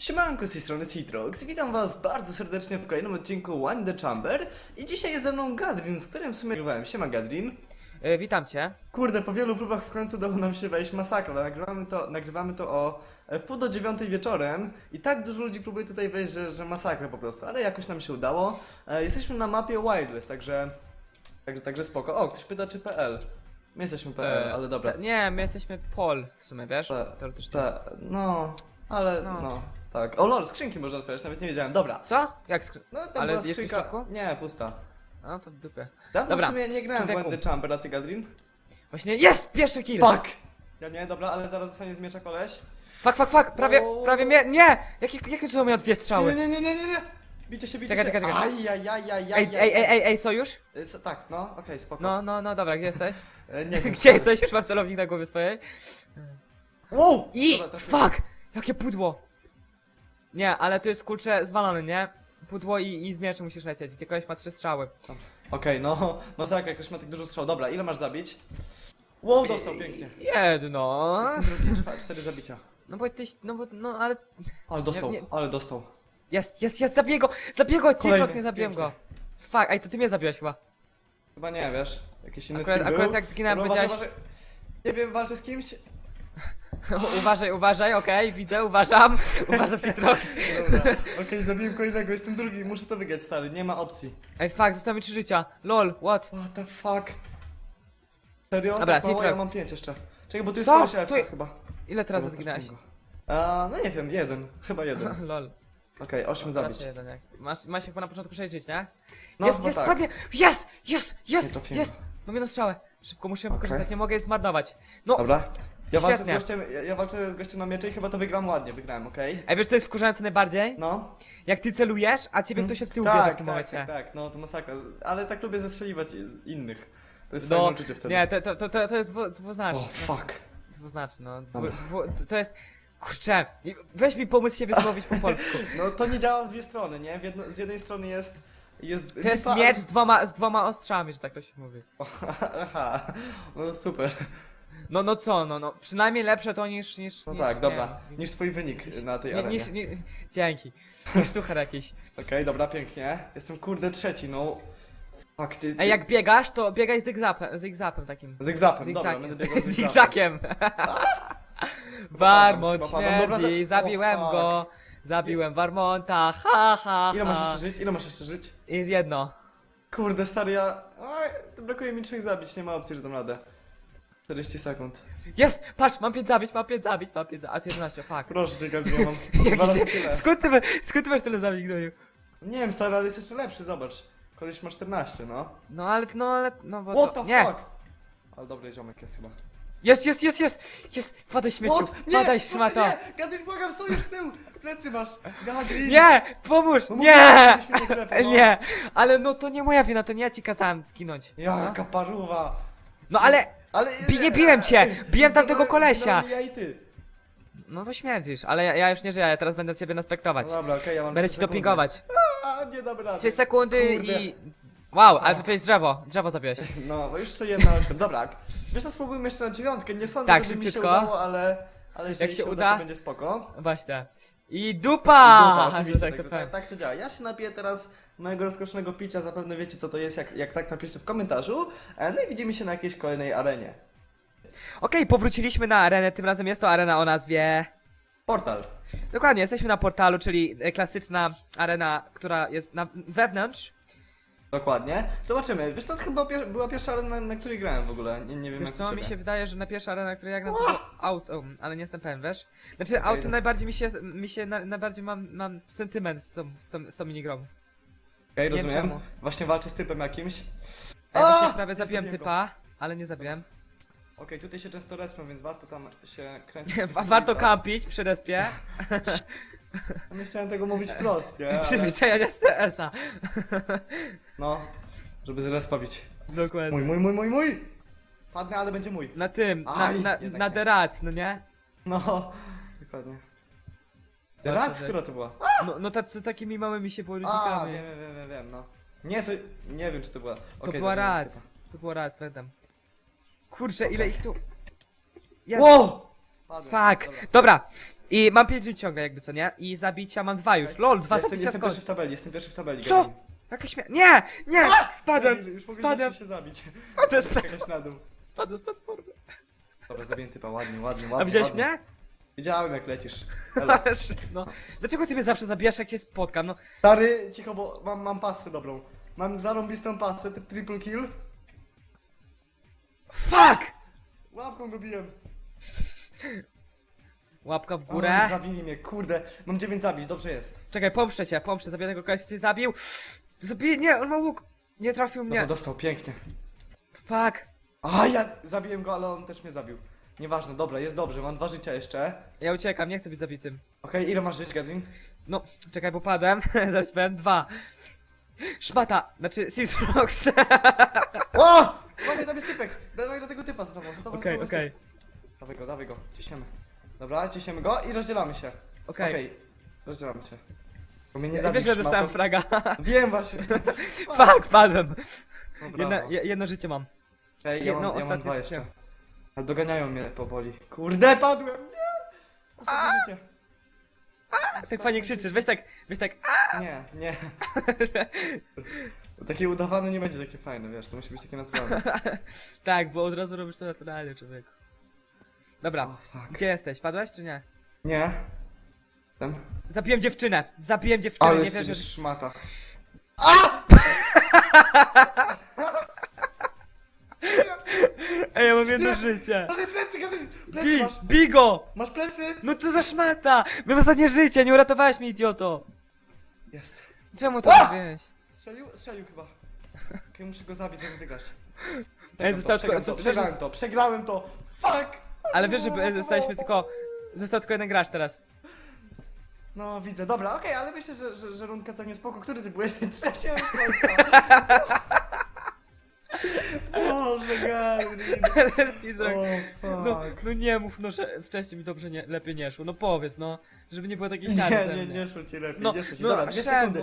Siemanko, z tej strony Citrox. Witam was bardzo serdecznie w kolejnym odcinku One the Chamber i dzisiaj jest ze mną Gadrin, z którym w sumie grywałem. Siema Gadrin. E, witam cię. Kurde, po wielu próbach w końcu udało nam się wejść masakra, ale nagrywamy to, nagrywamy to o e, w pół do dziewiątej wieczorem i tak dużo ludzi próbuje tutaj wejść, że, że masakra po prostu, ale jakoś nam się udało. E, jesteśmy na mapie Wild West, także, także, także spoko. O, ktoś pyta czy PL. My jesteśmy PL, E, ale dobra. ta- nie, my jesteśmy Pol w sumie, wiesz? Teoretycznie. Pe- no, ale no. No. Tak. O lol, skrzynki można otwierać, nawet nie wiedziałem. Dobra. Co? Jak skry... No, tam Ale była jest coś w skrzynka- środku? Nie, pusta. No to w dupie. Dawno Dobra, w sumie nie grałem w człowieku. Wendy Chamber, a ty Gadrin? Właśnie, jest! Pierwszy kill! Fuck! Ja nie, dobra, ale zaraz zostanie z miecza koleś. Fuck, fuck, fuck! Prawie, O. prawie mnie... Nie! Jakie, jakie to miał dwie Nie, strzały? nie, nie, nie, nie, nie! Bicie się, bicie Czekaj, się. czekaj, czekaj. Aj, aj, aj, aj, Ej, aj, ej, ej, ej, ej, sojusz? S- Tak, no, okej, spoko. No, no, no, dobra, gdzie jesteś? E, nie wiem, Gdzie jesteś? Już mam celownik na głowie swojej. Wow! I... Dobra, to Fuck! Jakie pudło! Nie, ale tu jest kurczę zwalony, nie? Pudło i, i z mieczy musisz lecieć, gdzie koleś ma trzy strzały. Okej, no, masakra, ktoś ma tak dużo strzał. Dobra, ile masz zabić? Wow, dostał, pięknie. Jedno. Drugi, czwa- cztery zabicia. No bo tyś, no bo, no ale... Ale dostał, nie- ale dostał. Jest, jest, jest, zabiję go! Zabiję go! Kolejny, nie zabiłem go! Fuck, ej, to ty mnie zabiłeś chyba. Chyba nie, wiesz? Jakiś inny Akurat- skin akurat był. jak zginąłem, Dobra, uważaj, powiedziałeś- uważaj. Nie wiem, walczę z kimś. uważaj, uważaj, okej, widzę, uważam. Uważam Citrox. Dobra, okej, zabiłem kolejnego, jestem drugi, muszę to wygrać, stary, nie ma opcji. Ej, fuck, zostało mi trzy życia. Lol, what? What the fuck? Serio? Dobra, tak mało? Citrox. Ja mam pięć jeszcze. Czekaj, bo tu jest Co? koleś Tu chyba. Ile teraz Dobra, zginąłeś? go. A, no nie wiem, jeden, chyba jeden. Lol. Okej, osiem zabić. Raczej jeden, jak. Masz, masz chyba na początku 6 żyć, nie? No, jest, chyba jest, tak. padnie! Jest, jest, Nie jest, trafiłem jest! Mam jedną strzałę. Szybko muszę wykorzystać, nie mogę jej zmarnować. No, Dobra. Ja walczę, z Świetnie. gościem, ja, ja walczę z gościem na miecze i chyba to wygram ładnie, wygrałem, okej? Ej, wiesz co jest wkurzające najbardziej? No. Jak ty celujesz, a ciebie ktoś od tyłu tak, bierze w tym tak, momencie. tak, tak, no to masakra. Ale tak lubię zestrzeliwać i- innych. To jest No, fajne uczucie wtedy. nie, to, to, to, to, to jest dwu, O, dwuznaczne. fuck. Dwuznaczne, no. Dwu, Dobra. dwu, to- jest. Kurczę, i- weź mi pomóc się wysłowić po polsku. No to nie działa w dwie strony, nie? W jedno, z jednej strony jest... jest To jest lipa, a- miecz z dwoma, z dwoma ostrzami, że tak to się mówi. Aha, no super. No, no co, no, no. Przynajmniej lepsze to niż. niż, No niż tak, nie, dobra. Niż twój wynik na tej Nie, arenie. niż, nie, dzięki. Niż suchar jakiś. Okej, dobra, pięknie. Jestem kurde trzeci, no. Fuck, ty... ty... Ej, jak biegasz, to biegaj zygzapem, zygzapem takim. Zygzapem, dobra, będę biegał zygzapem. Zigzakiem. Warmont. Dobra, śmierdzi, za- zabiłem fuck. go. Zabiłem Warmonta, ha ha Ile masz ha. jeszcze żyć? Ile masz jeszcze żyć? Jest jedno. Kurde, stary, ja... Oj, brakuje mi trzech zabić, nie ma opcji, że dam radę. 40 sekund. Jest! Patrz, mam 5 zabić, mam 5 zabić, mam 5 zabić. A ty 11, fuck. Proszę cię, Gabriel, mam dwa razy ty, tyle. skąd, ty, ma- skąd ty masz tyle zabić, gnoju? Nie wiem, stary, ale jest jeszcze lepszy, zobacz. Koleś ma 14, no. No ale, no ale, no bo What to, the nie. fuck? Ale dobry ziomek jest chyba. Jest, jest, jest, jest, jest, padaj śmieciu, What? Nie, padaj proszę, szmato. nie! Gadrin, błagam, sojusz tył! Plecy masz! Gadrin! Nie, pomóż, No nie, żebyś mnie nie klepał, no. nie, ale no to nie moja wina, to nie ja ci kazałem zginąć. Jaka paruwa! No ale, Ale... Bi- nie biłem cię, biłem tamtego kolesia. Ja i ty. no bo śmierdzisz, ale ja, ja już nie żyję, ja teraz będę ciebie naspektować. No dobra, okej, ja mam Będę trzy ci sekundy. dopingować. A, nie dam rady. 3 sekundy Kurde. i... Wow, ale trafiłeś drzewo, drzewo zabiłeś. No, bo już co jedna osiem. Dobra, wiesz co, spróbujmy jeszcze na dziewiątkę. Nie sądzę, Tak, żeby mi się szybciutko. udało, ale... Ale jeżeli się się uda, to będzie spoko. Właśnie. I Dupa, dupa! oczywiście, tak tak, to tak, tak to działa. Ja się napiję teraz mojego rozkoszonego picia, zapewne wiecie co to jest, jak, jak tak napiszcie w komentarzu. E, No i widzimy się na jakiejś kolejnej arenie. Okej, powróciliśmy na arenę, tym razem jest to arena o nazwie... Portal. Dokładnie, jesteśmy na portalu, czyli e, klasyczna arena, która jest na, wewnątrz. Dokładnie. Zobaczymy. Wiesz co, to chyba pier była pierwsza arena, na, na której grałem w ogóle. Nie, nie wiem Wiesz jak u co, mi ciebie. się wydaje, że na pierwsza arena, której ja gram, to było auto, ale nie jestem pewien, wiesz? Znaczy, auto no. najbardziej mi się, mi się na, najbardziej mam, mam sentyment z tą, z tą, z tą minigrą. Okej, nie wiem rozumiem. czemu. Właśnie walczę z typem jakimś. Ja właśnie A! prawie zabiłem zabiłem go. typa, ale nie zabiłem. Okej, tutaj się często respią, więc warto tam się kręcić. Wa- Warto kampić przy respie. Nie chciałem tego mówić wprost, nie? Ale, Przyzwyczajenia z CS-a. no, żeby z respa bić. Dokładnie. Mój, mój, mój, mój, mój! Padnę, ale będzie mój. Na tym, na, Aj, na, jednak na nie. derac, no nie? No, dokładnie. Rac, że- która to była? No, no tacy, takimi małymi się A, wiem, wiem, wiem, wiem, wiem, no. Nie, to, nie wiem czy to była. To Okej, była zabiłem rac. To była rac, pamiętam. Kurczę, ile ich tu... Jest. Wow! Padłem. Fuck. Dobra. I mam 5 żyć ciągle jakby co, nie? I zabicia mam dwa już. Lol, dwa Jestem, zabicia jestem pierwszy w tabeli, jestem pierwszy w tabeli. Co? Gavin. Jakaś śmia... Nie! Nie! Spadłem! Już Spadłem! się zabić. Spadłem z Skakać na dół. Spadłem z platformy. Dobra, zabiję typa, ładnie, ładnie, ładnie. A widziałeś ładnie. mnie? Widziałem jak lecisz. Elo. No. Dlaczego ty mnie zawsze zabijasz jak cię spotkam? No. Stary, cicho, bo mam, mam pasę dobrą. Mam zarąbistą pasę, ty- triple kill. Fuck! Łapką go. Łapka w Oj, górę. zabili mnie, kurde. Mam 9 zabić, dobrze jest. Czekaj, pomszczę cię, pomszczę. Zabiję tego kolesia, cię zabił. Zabiję, nie, on ma łuk. Nie trafił No mnie. bo dostał, pięknie. Fuck. A ja zabiłem go, ale on też mnie zabił. Nieważne, dobra, jest dobrze, mam dwa życia jeszcze. Ja uciekam, nie chcę być zabitym. Okej, ile masz żyć, Gadwin? No, czekaj, bo padłem. Zaraz powiem dwa. Szmata, znaczy Sisrox. O! Właśnie tam jest typek! Dawaj do tego typa za tobą, za tobą. Okej, za tobą okej. Dawaj go, dawaj go, ciśniemy. Dobra, ciśniemy go i rozdzielamy się. okej. Okej, rozdzielamy się. Bo mnie nie Ja Wiesz, że dostałem fraga. Wiem właśnie. Fuck, padłem. No, Jedno, brawo. je- jedno życie mam. Ej, ja jedno mam, ja mam ostatnie dwa życie. jeszcze. Ale doganiają mnie powoli. Kurde, padłem! Nie! Ostatnie życie. Tak fajnie krzyczysz, weź tak, weź tak. Nie, nie. Takie udawane nie będzie takie fajne, wiesz, to musi być takie naturalne. Tak, bo od razu robisz to naturalnie, człowieku. Dobra, O, fuck. gdzie jesteś? Padłeś czy nie? Nie. Ten? Zabiłem dziewczynę! Zabiłem dziewczynę, Ale nie wierzę. że- szmata. Ej, ja mam jedno życie. Masz plecy, Gadwin! Plecy Bi, masz! bigo! Masz plecy? No co za szmata! Mam ostatnie życie, nie uratowałeś mnie, idioto! Jest. Czemu to zrobiłeś? Strzelił? Strzelił chyba. Okej, muszę go zabić, żeby wygrać. Ej, zostało przegrałem, to, przegrałem to, przegrałem to! Fuck! Ale wiesz, że e, zostaliśmy tylko... Został tylko jeden gracz teraz. No widzę, dobra, okej, ale myślę, że, że, że rundka całkiem spoko. Który ty byłeś? Trzeci Boże, O, No, fuck. no nie mów, no, że wcześniej mi dobrze nie, lepiej nie szło. No powiedz, no. Żeby nie było takiej siany Nie, ze nie, mnie. nie szło ci lepiej, No, nie szło ci. no, Dobra, dwie sekundy.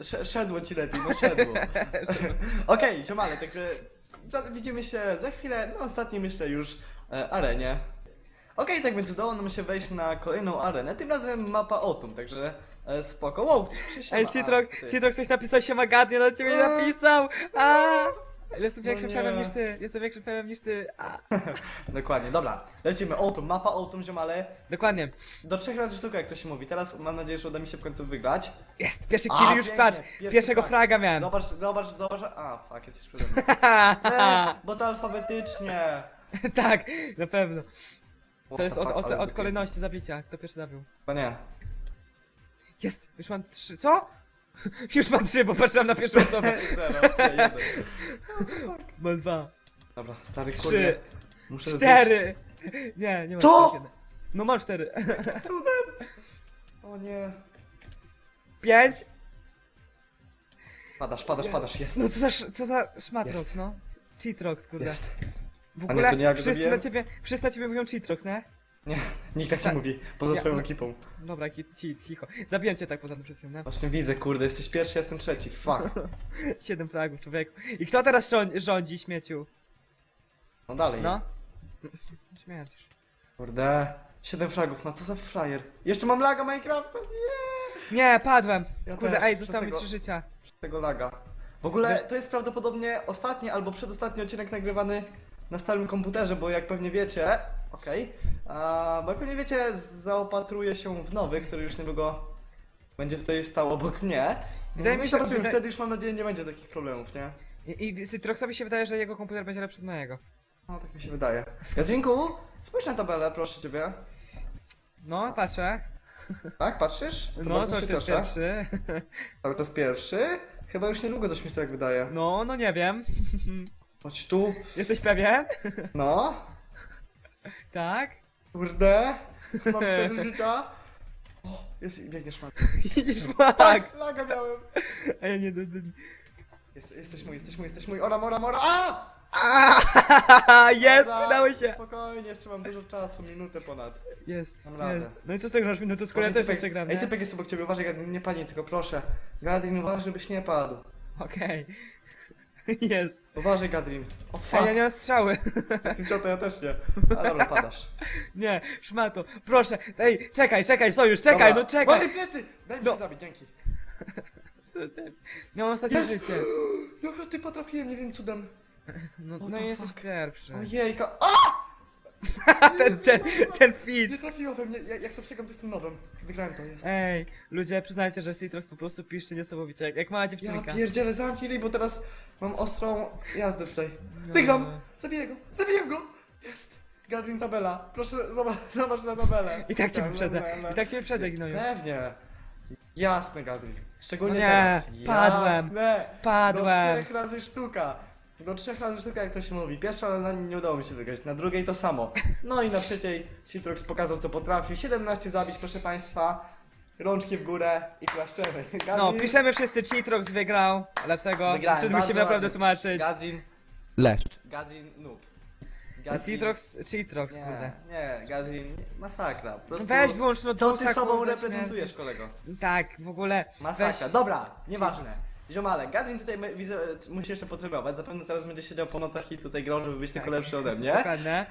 Sz szedło ci lepiej, no szedło. Okej, ziomale, także widzimy się za chwilę na ostatniej, myślę, już e, arenie. Okej, tak więc udało nam się wejść na kolejną arenę, tym razem mapa Otum, także e, spoko. Wow, ktoś przysiema. Ej, A, Citrox, ty. Citrox coś napisał, się Magadnie na ciebie nie napisał! A! Jestem No większym nie. fanem niż ty, jestem większym fanem niż ty. A. Dokładnie, dobra. Lecimy, Otum, mapa Otum, ziomale. Dokładnie. Do trzech razy sztuka, jak to się mówi. Teraz mam nadzieję, że uda mi się w końcu wygrać. Jest, pierwszy A, kill już, pięknie, patrz, pierwszy pierwszego frag. fraga miałem. Zobacz, zobacz, zobacz. A, fuck, jesteś przede mną. E, bo to alfabetycznie. tak, na pewno. What To jest od, fuck, od, ale od kolejności zabicia, kto pierwszy zabił. To nie. Jest, już mam trzy, co? Już mam trzy, bo patrzyłem na pierwszą osobę. Zero, jeden. Mam dwa, Dobra, stary Trzy. Muszę cztery. Nie, nie mam Co? czterech. No mam cztery. Cudem. O nie. Pięć. Padasz, padasz, padasz, jest. No co za, sz- co za szmatrox, Jest. no. Cheatrox, kurde. Jest. W A nie, ogóle to nie ja go wszyscy na ciebie, wszyscy na ciebie mówią cheatrox, nie? Nie, nikt tak nie Tak. mówi. Poza Ja- twoją no. ekipą. Dobra, cheat, cicho. Zabiłem cię tak poza tym przed chwilą, nie? Właśnie widzę, kurde, jesteś pierwszy, ja jestem trzeci. Fuck. Siedem fragów, człowieku. I kto teraz rządzi, rządzi śmieciu? No dalej. No? Śmiercisz. Kurde. Siedem fragów, no co za frajer. Jeszcze mam laga Minecrafta. Nie. Nie, padłem. Ja Kurde, też, ej, przez zostało mi tego- trzy życia. Tego laga. W ogóle Wiesz- to jest prawdopodobnie ostatni albo przedostatni odcinek nagrywany na starym komputerze, bo jak pewnie wiecie, okej, a bo jak pewnie wiecie, zaopatruję się w nowy, który już niedługo będzie tutaj stał obok mnie. Wydaje no mi i się- zobaczymy, wyda- wtedy już mam nadzieję nie będzie takich problemów, nie? I, i Citroxowi się wydaje, że jego komputer będzie lepszy od mojego. No tak mi się wydaje. Jadwinku, spójrz na tabelę, proszę ciebie. No, patrzę. Tak, patrzysz? To No, bardzo się jest cieszę. pierwszy? Cały czas pierwszy? Chyba już niedługo coś mi się tak wydaje. No, no nie wiem. Chodź tu. Jesteś pewien? No. Tak? Kurde. Mam cztery życia. O, jest i biegniesz man. tak. laga miałem. A ja nie... nie, nie. Jest, jesteś mój, jesteś mój, jesteś mój. Ora, mora, mora. A! A, Jest, Dobra, udało się. Spokojnie, jeszcze mam dużo czasu, minutę ponad. Jest, Dam radę. jest. No i co z tego, że masz minutę, skoro ja Uważaj, też typek- jeszcze gram, Ej, nie? typek jest obok ciebie, uważaj, Gadin, nie padnij, tylko proszę. Gadin, uważaj, żebyś nie padł. Okej. Jest. Uważaj, Gadrin. O Ej, fuck, ja nie mam strzały. z tym ciotą ja też nie. Ale dobra, padasz. Nie, szmato. Proszę. Ej, czekaj, czekaj, sojusz, czekaj, Dobra. no czekaj. Uważaj plecy! Daj mi No. się zabić, dzięki. Nie mam ostatnie Jest. życie. Jak ty potrafiłem, nie wiem cudem. No, no the jesteś fuck? pierwszy. Ojejka. A! ten, ten, ten Nie fizz. trafiło we mnie, ja, jak to przegram, to jestem nowym. Wygrałem to, jest. Ej, ludzie, przyznajcie, że Citrox po prostu piszczy niesamowicie, jak, jak mała Ja dziewczynka. pierdzielę, zamknij, bo teraz mam ostrą jazdę tutaj. No. Wygram! Zabiję go! Zabiję go! Jest! Gadrin tabela. Proszę, zobacz, zobacz na tabelę. I tak cię wyprzedzę, i tak cię wyprzedzę, Gnoju. Pewnie. Jasne, Gadrin. Szczególnie No nie, teraz. padłem. Jasne. Do Padłem. trzech razy sztuka. Do trzech razy sztuka, jak to się mówi. Pierwsza, ale na nie udało mi się wygrać. Na drugiej to samo. No i na trzeciej Citrox pokazał, co potrafi. 17 zabić, proszę Państwa. Rączki w górę i klaszczemy. No, piszemy wszyscy, Citrox wygrał. Dlaczego? Wygrałem, Czy musimy bardzo naprawdę ładnie. tłumaczyć? Gadrin, Leszcz. Gadrin, noob. Citrox, Citrox, kurde. Nie, nie, Gadrin, masakra. Po prostu, Weź wyłącz no Co ty Dusa, sobą kurde, reprezentujesz, kolego? Tak, w ogóle. Masakra. Weź... Dobra, nieważne. Ziomale, Gadrin tutaj my- widzę, e, musi jeszcze potrenować. Zapewne teraz będzie siedział po nocach i tutaj grał, żeby być tylko Tak. lepszy ode mnie. Dokładnie.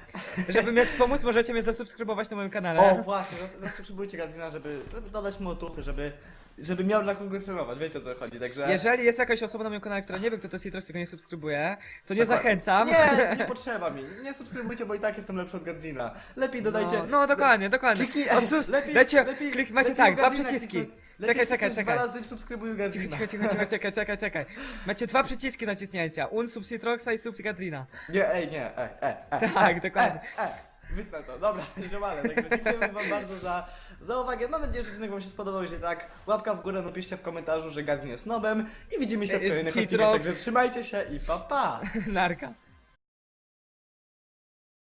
Żeby mieć pomóc, możecie mnie zasubskrybować na moim kanale. O, właśnie, zas- zasubskrybujcie Gadrina, żeby, żeby dodać mu otuchy, żeby, żeby miał dla kogo trenować. Wiecie o co chodzi, także... Jeżeli jest jakaś osoba na moim kanale, która nie wie, kto to jest Citrox, tylko nie subskrybuje, to nie Dokładnie. zachęcam. Nie, nie potrzeba mi. Nie subskrybujcie, bo i tak jestem lepszy od Gadrina. Lepiej dodajcie... No, no dokładnie, dokładnie. Kliknij, O, cóż, lepiej, dajcie, lepiej, klik, macie lepiej tak, dwa przyciski. Czekaj, czekaj, czekaj. Dwa razy subskrybuj Gadrina. cicho, cicho, cicho, czekaj, czekaj, czekaj. Macie dwa przyciski naciśnięcia. Un sub Citroxa i sub Gadrina. Nie, ej, nie, ej, ej, ej. Tak, dokładnie. Ej, ej. Wytnę to, dobra, ziomale, także dziękujemy wam bardzo za, za uwagę. Mam nadzieję, że odcinek wam się spodobał, jeśli tak, łapka w górę, napiszcie w komentarzu, że Gadrin jest nobem i widzimy się w kolejnych odcinkach, także trzymajcie się i pa pa! Narka.